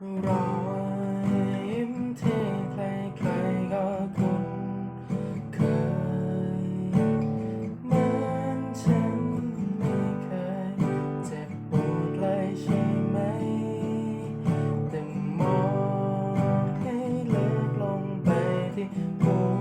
รอยยิ้มที่ใครใครก็คุ้นเคยเหมือนฉันไม่เคยเจ็บปวดเลยใช่ไหม แต่มองให้ลึกลงไปที่หัว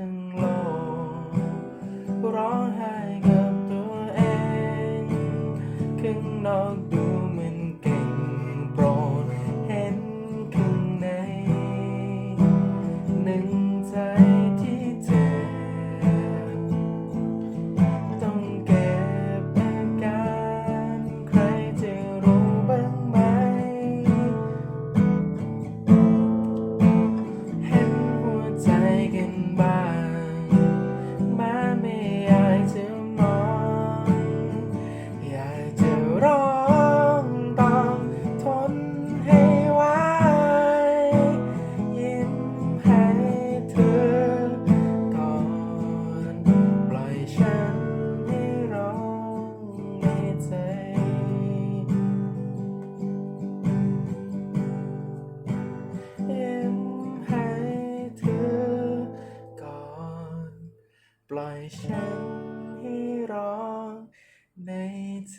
ถึงโล ปล่อยฉันให้ร้องในใจ